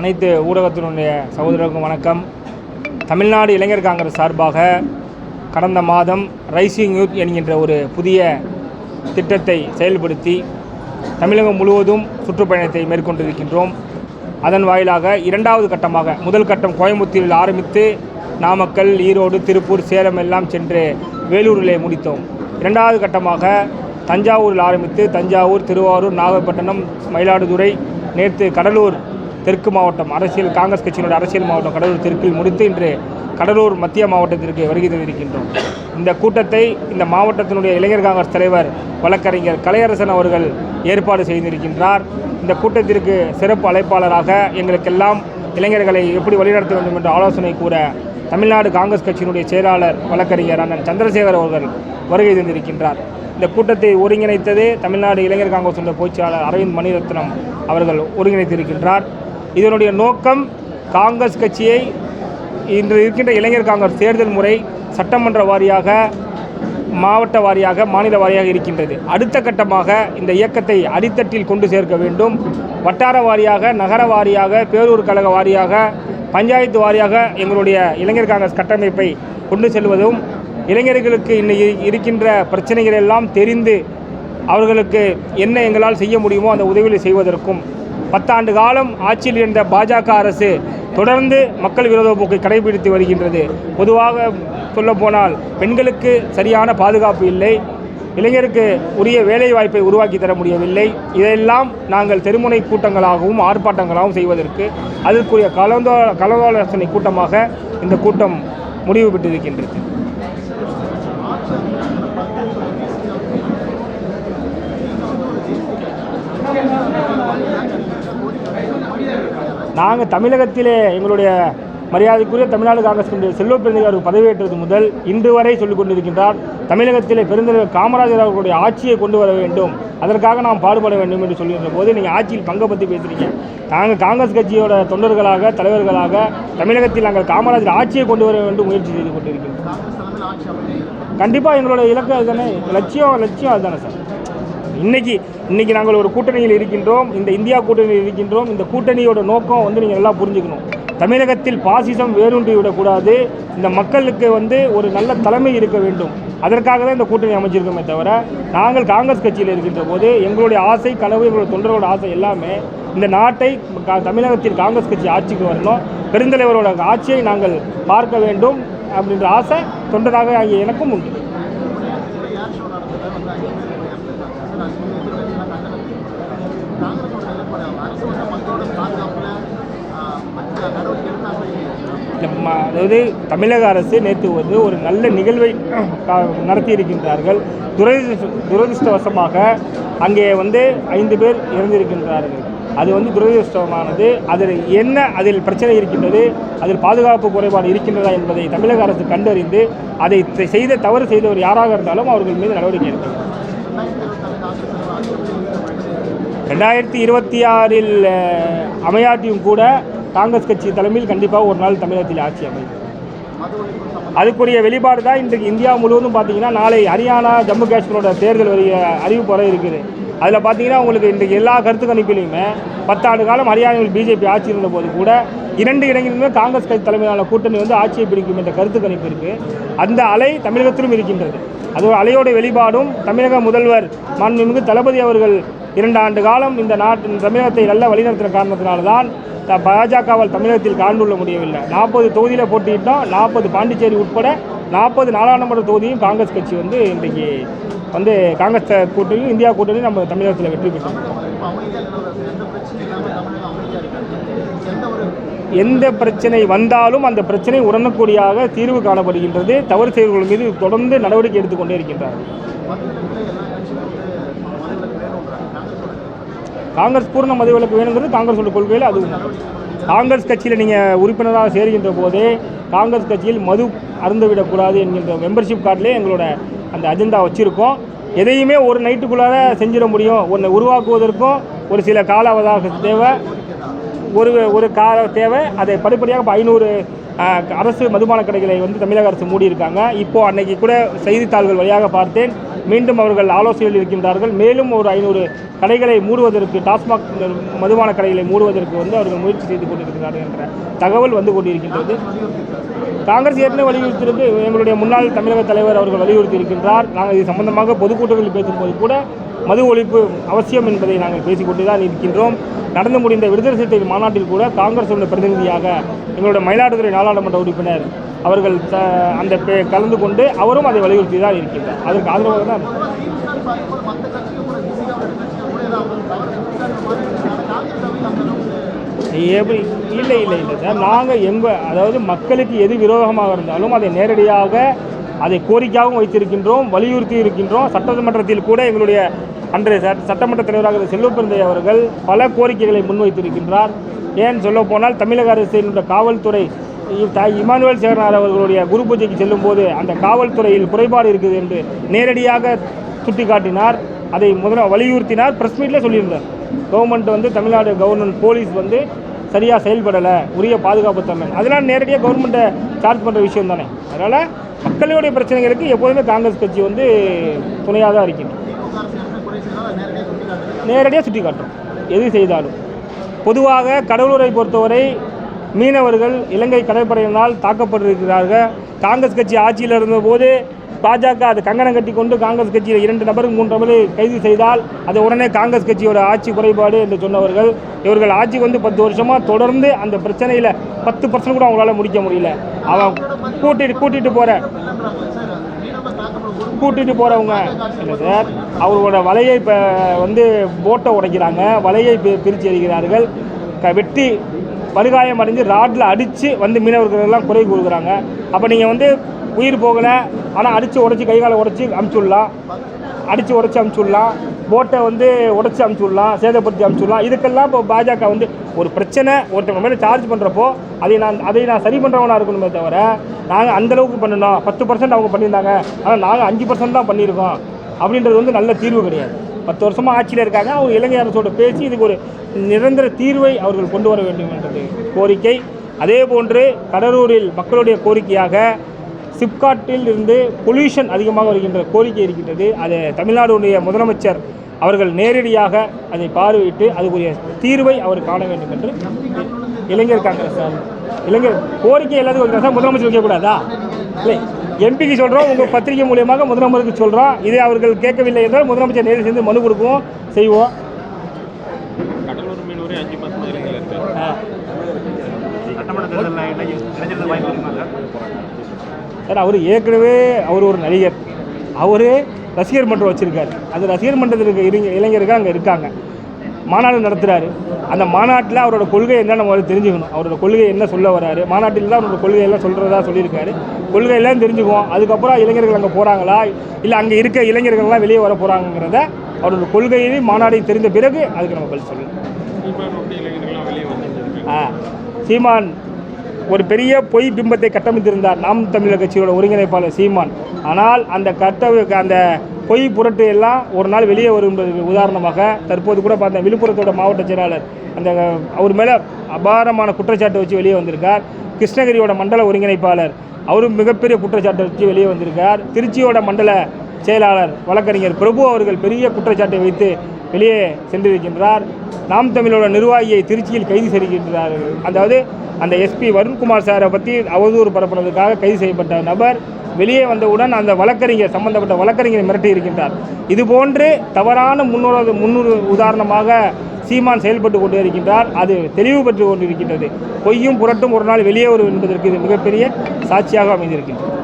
அனைத்து ஊடகத்தினுடைய சகோதரருக்கும் வணக்கம். தமிழ்நாடு இளைஞர் காங்கிரஸ் சார்பாக கடந்த மாதம் ரைசிங் யூத் என்கின்ற ஒரு புதிய திட்டத்தை செயல்படுத்தி தமிழகம் முழுவதும் சுற்றுப்பயணத்தை மேற்கொண்டிருக்கின்றோம். அதன் வாயிலாக இரண்டாவது கட்டமாக முதல் கட்டம் கோயம்புத்தூரில் ஆரம்பித்து நாமக்கல் ஈரோடு திருப்பூர் சேலம் எல்லாம் சென்று வேலூரிலே முடித்தோம். இரண்டாவது கட்டமாக தஞ்சாவூரில் ஆரம்பித்து தஞ்சாவூர் திருவாரூர் நாகப்பட்டினம் மயிலாடுதுறை நேற்று கடலூர் தெற்கு மாவட்டம் அரசியல் காங்கிரஸ் கட்சியினுடைய அரசியல் மாவட்டம் கடலூர் தெற்கில் முடித்து இன்று கடலூர் மத்திய மாவட்டத்திற்கு வருகை தந்திருக்கின்றோம். இந்த கூட்டத்தை இந்த மாவட்டத்தினுடைய இளைஞர் காங்கிரஸ் தலைவர் வழக்கறிஞர் கலையரசன் அவர்கள் ஏற்பாடு செய்திருக்கின்றார். இந்த கூட்டத்திற்கு சிறப்பு அழைப்பாளராக எங்களுக்கெல்லாம் இளைஞர்களை எப்படி வழிநடத்த வேண்டும் என்ற ஆலோசனை கூற தமிழ்நாடு காங்கிரஸ் கட்சியினுடைய செயலாளர் வழக்கறிஞர் அண்ணன் சந்திரசேகர் அவர்கள் வருகை தந்திருக்கின்றார். இந்த கூட்டத்தை ஒருங்கிணைத்தது தமிழ்நாடு இளைஞர் காங்கிரஸ் பொதுச்செயலாளர் அரவிந்த் மணிரத்னம் அவர்கள் ஒருங்கிணைத்திருக்கின்றார். இதனுடைய நோக்கம் காங்கிரஸ் கட்சியை இன்று இருக்கின்ற இளைஞர் காங்கிரஸ் தேர்தல் முறை சட்டமன்ற வாரியாக மாவட்ட வாரியாக மாநில வாரியாக இருக்கின்றது. அடுத்த கட்டமாக இந்த இயக்கத்தை அடித்தட்டில் கொண்டு சேர்க்க வேண்டும். வட்டார வாரியாக நகர வாரியாக பேரூர் கழக வாரியாக பஞ்சாயத்து வாரியாக எங்களுடைய இளைஞர் காங்கிரஸ் கட்டமைப்பை கொண்டு செல்வதும் இளைஞர்களுக்கு இன்னைக்கு இருக்கின்ற பிரச்சனைகள் எல்லாம் தெரிந்து அவர்களுக்கு என்ன எங்களால் செய்ய முடியுமோ அந்த உதவிகளை செய்வதற்கும் பத்தாண்டு காலம் ஆட்சியில் இருந்த பாஜக அரசு தொடர்ந்து மக்கள் விரோத போக்கை கடைபிடித்து வருகின்றது. பொதுவாக சொல்லப்போனால் பெண்களுக்கு சரியான பாதுகாப்பு இல்லை. இளைஞருக்கு உரிய வேலை வாய்ப்பை உருவாக்கி தர முடியவில்லை. இதையெல்லாம் நாங்கள் தெருமுனை கூட்டங்களாகவும் ஆர்ப்பாட்டங்களாகவும் செய்வதற்கு அதற்குரிய கலந்தோ கலந்தாலோசனை கூட்டமாக இந்த கூட்டம் முடிவு பெற்றிருக்கின்றது. நாங்கள் தமிழகத்திலே எங்களுடைய மரியாதைக்குரிய தமிழ்நாடு காங்கிரஸ் கமிட்டி செல்வ பெருந்தகர் பதவியேற்றது முதல் இன்று வரை சொல்லிக் கொண்டிருக்கின்றார். தமிழகத்திலே பெருந்தலைவர் காமராஜர் அவர்களுடைய ஆட்சியை கொண்டு வர வேண்டும். அதற்காக நாம் பாடுபட வேண்டும் என்று சொல்லுகின்ற போது நீங்கள் ஆட்சியில் பங்கை பற்றி பேசுகிறீங்க நாங்கள் காங்கிரஸ் கட்சியோட தொண்டர்களாக தலைவர்களாக தமிழகத்தில் நாங்கள் காமராஜர் ஆட்சியை கொண்டு வர வேண்டும் முயற்சி செய்து கொண்டிருக்கிறோம். கண்டிப்பாக எங்களோட இலக்கு அதுதானே. லட்சியம் லட்சியம் அதுதானே சார். இன்னைக்கு இன்னைக்கு நாங்கள் ஒரு கூட்டணியில் இருக்கின்றோம் இந்த இந்தியா கூட்டணியில் இருக்கின்றோம் இந்த கூட்டணியோட நோக்கம் வந்து நீங்கள் எல்லாம் புரிஞ்சுக்கணும். தமிழகத்தில் பாசிசம் வேரூன்றி விடக்கூடாது. இந்த மக்களுக்கு வந்து ஒரு நல்ல தலைமை இருக்க வேண்டும். அதற்காக தான் இந்த கூட்டணி அமைச்சிருக்கோமே தவிர நாங்கள் காங்கிரஸ் கட்சியில் இருக்கின்ற போது எங்களுடைய ஆசை கனவு எங்களுடைய தொண்டரோட ஆசை எல்லாமே இந்த நாட்டை கா- தமிழகத்தில் காங்கிரஸ் கட்சி ஆட்சிக்கு வரணும். பெருந்தலைவரோட ஆட்சியை நாங்கள் பார்க்க வேண்டும் அப்படின்ற ஆசை தொண்டராக ஆகிய எனக்கும் உண்டு. அதாவது தமிழக அரசு நேற்று வந்து ஒரு நல்ல நிகழ்வை நடத்தியிருக்கின்றார்கள். நடத்தி இருக்கின்றார்கள் துரதிருஷ்டவசமாக அங்கே வந்து ஐந்து பேர் இறந்திருக்கின்றார்கள். அது வந்து துரதிருஷ்டமானது அதில் என்ன அதில் பிரச்சனை இருக்கின்றது அதில் பாதுகாப்பு குறைபாடு இருக்கின்றதா என்பதை தமிழக அரசு கண்டறிந்து அதை செய்த தவறு செய்தவர் யாராக இருந்தாலும் அவர்கள் மீது நடவடிக்கை எடுக்கும் ரெண்டாயிரத்தி இருபத்தி ஆறில் அமையாட்டியும் கூட காங்கிரஸ் கட்சி தலைமையில் கண்டிப்பாக ஒரு நாள் தமிழகத்தில் ஆட்சி அமையும். அதுக்குரிய வெளிப்பாடு தான் இன்றைக்கு இந்தியா முழுவதும் பார்த்தீங்கன்னா நாளை ஹரியானா ஜம்மு காஷ்மீரோட தேர்தல் வரைய அறிவிப்பு வர இருக்குது. அதில் பார்த்தீங்கன்னா உங்களுக்கு இன்றைக்கு எல்லா கருத்து கணிப்பிலையுமே பத்தாண்டு காலம் ஹரியானாவில் பிஜேபி ஆட்சி இருந்த போது கூட இரண்டு இடங்களிலுமே காங்கிரஸ் கட்சி தலைமையிலான கூட்டணி வந்து ஆட்சியை பிடிக்கும் என்ற கருத்து கணிப்பு இருக்குது அந்த அலை தமிழகத்திலும் இருக்கின்றது. அது ஒரு அலையோட வெளிப்பாடும் தமிழக முதல்வர் மாண்புமிகு தளபதி அவர்கள் இரண்டு ஆண்டு காலம் இந்த நாட்டின் தமிழகத்தை நல்ல வழிநடத்தின காரணத்தினால்தான் த- பாஜகவால் தமிழகத்தில் காண்டுள்ள முடியவில்லை. நாற்பது தொகுதியில் போட்டியிட்டோம் நாற்பது பாண்டிச்சேரி உட்பட நாற்பது நாடாளுமன்ற தொகுதியும் காங்கிரஸ் கட்சி வந்து இன்றைக்கு வந்து காங்கிரஸ் கூட்டணியும் இந்தியா கூட்டணியும் நம்ம தமிழகத்தில் வெற்றி பெற்றோம் எந்த பிரச்சனை வந்தாலும் அந்த பிரச்சனை உடனுக்குடியாக தீர்வு காணப்படுகின்றது. தவறு செய்வர்கள் மீது தொடர்ந்து நடவடிக்கை எடுத்துக்கொண்டே இருக்கின்றார்கள். காங்கிரஸ் பூர்ண மதுவிலக்கு வேணுங்கிறது காங்கிரஸோட கொள்கையில் அது காங்கிரஸ் கட்சியில் நீங்கள் உறுப்பினராக சேர்கின்ற போதே காங்கிரஸ் கட்சியில் மது அருந்துவிடக்கூடாது என்கின்ற மெம்பர்ஷிப் கார்டிலே எங்களோட அந்த அஜெண்டா வச்சுருக்கோம். எதையுமே ஒரு நைட்டுக்குள்ளார செஞ்சிட முடியும். ஒன்றை உருவாக்குவதற்கும் ஒரு சில கால அவகாசம் தேவை. ஒரு ஒரு கால தேவை. அதை படிப்படியாக இப்போ ஐநூறு அரசு மதுபான கடைகளை வந்து தமிழக அரசு மூடியிருக்காங்க. இப்போது அன்னைக்கு கூட செய்தித்தாள்கள் வழியாக பார்த்தேன். மீண்டும் அவர்கள் ஆலோசனையில் இருக்கின்றார்கள். மேலும் ஒரு ஐநூறு கடைகளை மூடுவதற்கு டாஸ்மாக் மதுபான கடைகளை மூடுவதற்கு வந்து அவர்கள் முயற்சி செய்து கொண்டிருக்கிறார்கள் என்ற தகவல் வந்து கொண்டிருக்கின்றது. காங்கிரஸ் ஏற்கனவே வலியுறுத்தியிருக்கு எங்களுடைய முன்னாள் தமிழக தலைவர் அவர்கள் வலியுறுத்தி இருக்கின்றார் நாங்கள் இது சம்பந்தமாக பொதுக்கூட்டங்களில் பேசும்போது கூட மது ஒழிப்பு அவசியம் என்பதை நாங்கள் பேசிக்கொண்டு தான் இருக்கின்றோம். நடந்து முடிந்த விடுதலை சிறுத்தைகள் மாநாட்டில் கூட காங்கிரஸ் பிரதிநிதியாக எங்களுடைய மயிலாடுதுறை நாடாளுமன்ற உறுப்பினர் அவர்கள் த- அந்த பே- கலந்து கொண்டு அவரும் அதை வலியுறுத்தி தான் இருக்கின்றார். அதற்கு ஆதரவாக தான் எப்படி இல்லை இல்லை இல்லை. சார் நாங்கள் எங்கள் அதாவது மக்களுக்கு எது விரோதமாக இருந்தாலும் அதை நேரடியாக அதை கோரிக்கையாகவும் வைத்திருக்கின்றோம் வலியுறுத்தி இருக்கின்றோம். சட்டமன்றத்தில் கூட எங்களுடைய அன்றைய சட்டமன்ற தலைவராக இருந்த செல்வப்பிரந்தை அவர்கள் பல கோரிக்கைகளை முன்வைத்திருக்கின்றார். ஏன் சொல்ல போனால் தமிழக அரசினுடைய காவல்துறை இமானுவேல் சேகரனார் அவர்களுடைய குரு பூஜைக்கு செல்லும்போது அந்த காவல்துறையில் குறைபாடு இருக்குது என்று நேரடியாக சுட்டிக்காட்டினார். அதை முதல்ல வலியுறுத்தினார். ப்ரெஸ் மீட்டில் சொல்லியிருந்தார். கவர்மெண்ட் வந்து தமிழ்நாடு கவர்மெண்ட் போலீஸ் வந்து சரியாக செயல்படலை. உரிய பாதுகாப்பு தரல. அதெல்லாம் நேரடியாக கவர்மெண்ட்டை சார்ஜ் பண்ணுற விஷயம் தானே. அதனால் மக்களுடைய பிரச்சனைகளுக்கு எப்போதுமே காங்கிரஸ் கட்சி வந்து துணையாக தான் இருக்கின்றது. நேரடியாக சுட்டி காட்டும் எது செய்தாலும். பொதுவாக கடலூரை பொறுத்தவரை மீனவர்கள் இலங்கை கடற்படையினால் தாக்கப்பட்டிருக்கிறார்கள் காங்கிரஸ் கட்சி ஆட்சியில் இருந்தபோது பாஜக அது கங்கணம் கட்டி கொண்டு காங்கிரஸ் கட்சியில் இரண்டு நபர்கள் மூன்று நபர்கள் கைது செய்தால் அது உடனே காங்கிரஸ் கட்சியோட ஆட்சி குறைபாடு என்று சொன்னவர்கள். இவர்கள் ஆட்சிக்கு வந்து பத்து வருஷமாக தொடர்ந்து அந்த பிரச்சனையில் பத்து பர்சன்ட் கூட அவங்களால முடிக்க முடியல. அவன் கூட்டிட்டு கூட்டிட்டு போகிற கூட்டிட்டு போகிறவங்க இல்லை சார் அவரோட வலையை இப்போ வந்து போட்டை உடைக்கிறாங்க. வலையை பிரித்து எறிகிறார்கள். க வெட்டி படுகாயம் அடைஞ்சு ராட்டில் அடித்து வந்து மீனவர்கள் எல்லாம் குறை கூறுகிறாங்க. அப்போ நீங்கள் வந்து உயிர் போகலை. ஆனால் அடித்து உடச்சி கை காலை உடச்சி அமுச்சுடலாம். அடித்து உடச்சி அமுச்சுடலாம். போட்டை வந்து உடச்சி அமுச்சுடலாம். சேதப்படுத்தி அமுச்சுடலாம். இதுக்கெல்லாம் இப்போ பாஜக வந்து ஒரு பிரச்சனை ஒருத்தவங்க மேலே சார்ஜ் பண்ணுறப்போ அதை நான் அதை நான் சரி பண்ணுறவனாக இருக்கணுமே தவிர நாங்கள் அந்தளவுக்கு பண்ணணும். பத்து பர்சன்ட் அவங்க பண்ணியிருந்தாங்க. ஆனால் நாங்கள் அஞ்சு பர்சன்ட் தான் பண்ணியிருக்கோம். அப்படின்றது வந்து நல்ல தீர்வு கிடையாது. பத்து வருஷமாக ஆட்சியில் இருக்காங்க. அவங்க இலங்கை அரசோட பேசி இதுக்கு ஒரு நிரந்தர தீர்வை அவர்கள் கொண்டு வர வேண்டும் என்றது கோரிக்கை. அதே போன்று கடலூரில் மக்களுடைய கோரிக்கையாக சிப்காட்டில் இருந்து பொல்யூஷன் அதிகமாக வருகின்ற கோரிக்கை இருக்கின்றது. அது தமிழ்நாடுடைய முதலமைச்சர் அவர்கள் நேரடியாக அதை பார்வையிட்டு அதுக்குரிய தீர்வை அவர் காண வேண்டும் என்று இளைஞர் காங்கிரஸ் சார் இளைஞர் கோரிக்கை எல்லாத்துக்கும் சார் முதலமைச்சர் வைக்கக்கூடாதா? இல்லை எம்பிக்கு சொல்கிறோம் உங்கள் பத்திரிகை மூலியமாக முதலமைச்சருக்கு சொல்கிறோம் இதை அவர்கள் கேட்கவில்லை என்றால் முதலமைச்சர் நேரில் சேர்ந்து மனு கொடுக்குவோம் செய்வோம். சட்டமன்ற தேர்தலில் இளைஞர்கள் வாய்ப்பு சார் அவர் ஏற்கனவே அவர் ஒரு நடிகர். அவர் ரசிகர் மன்றம் வச்சுருக்காரு. அது ரசிகர் மன்றத்தில் இருக்க இளைஞர்கள் அங்கே இருக்காங்க. மாநாடு நடத்துகிறாரு அந்த மாநாட்டில் அவரோட கொள்கை என்ன நம்ம தெரிஞ்சுக்கணும். அவரோட கொள்கை என்ன சொல்ல வராரு மாநாட்டில் தான் அவரோட கொள்கையெல்லாம் சொல்கிறதா சொல்லியிருக்காரு. கொள்கையெல்லாம் தெரிஞ்சுக்குவோம். அதுக்கப்புறம் இளைஞர்கள் அங்கே போகிறாங்களா இல்லை அங்கே இருக்க இளைஞர்கள்லாம் வெளியே வர போகிறாங்கிறத அவரோட கொள்கையை மாநாடை தெரிந்த பிறகு அதுக்கு நம்ம பதில் சொல்லணும். ஆ சீமான் ஒரு பெரிய பொய் பிம்பத்தை கட்டமைத்திருந்தார் நாம் தமிழர் கட்சியோட ஒருங்கிணைப்பாளர் சீமான். ஆனால் அந்த கட்ட அந்த பொய் புரட்டு எல்லாம் ஒரு நாள் வெளியே வரும் உதாரணமாக தற்போது கூட பார்த்த விழுப்புரத்தோட மாவட்ட செயலாளர் அந்த அவர் மேலே அபாரமான குற்றச்சாட்டு வச்சு வெளியே வந்திருக்கார். கிருஷ்ணகிரியோட மண்டல ஒருங்கிணைப்பாளர் அவரும் மிகப்பெரிய குற்றச்சாட்டை வச்சு வெளியே வந்திருக்கார். திருச்சியோட மண்டல செயலாளர் வழக்கறிஞர் பிரபு அவர்கள் பெரிய குற்றச்சாட்டை வைத்து வெளியே சென்றிருக்கின்றார். நாம் தமிழோட நிர்வாகியை திருச்சியில் கைது செய்கின்றார்கள் அதாவது அந்த எஸ்பி வருண்குமார் சாரை பற்றி அவதூறு பரப்புனதுக்காக கைது செய்யப்பட்ட நபர் வெளியே வந்தவுடன் அந்த வழக்கறிஞர் சம்பந்தப்பட்ட வழக்கறிஞரை மிரட்டி இருக்கின்றார். இதுபோன்று தவறான முன்னுற முன்னுறு உதாரணமாக சீமான் செயல்பட்டு கொண்டு இருக்கின்றார். அது தெளிவு பெற்று கொண்டிருக்கின்றது. பொய்யும் புரட்டும் ஒரு நாள் வெளியே வரும் என்பதற்கு இது மிகப்பெரிய சாட்சியாக அமைந்திருக்கின்றது.